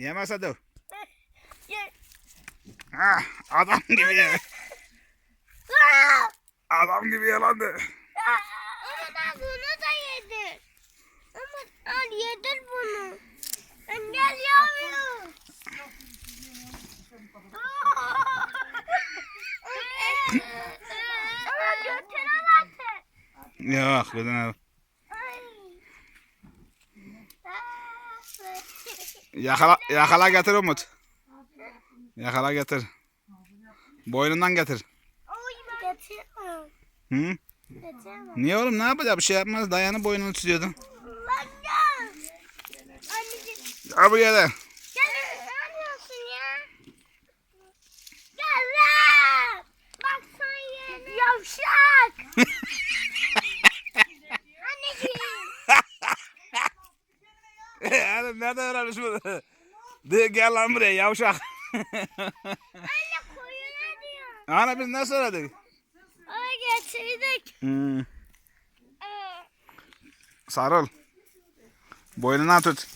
Yemese döv. Ye. Ah, adam gibi ye. Adam gibi yalandı. Ama ben bunu da yedim. Ama al yedir bunu. Ben gel yavrum. Ama götüne batır. Yok gözüne. Yakala, yakala getir Umut. Yakala getir. Boynundan getir. Getirmem. Hı? Getirmem. Niye oğlum ne yapacak bir şey yapmaz. Dayanı boynunu tutuyordun. Gel. Buraya da. Gel ne yapıyorsun ya? Gel lan. Bak sen yeğenim. Yavşak. Anneciğim. Oğlum nerede öğrenmiş bunu? De, gel lan buraya yavşak. Anne koyuna diyor. Ana biz ne söyledik? Ay getirdik. Hmm. Ee, Sarıl. Boynuna tut.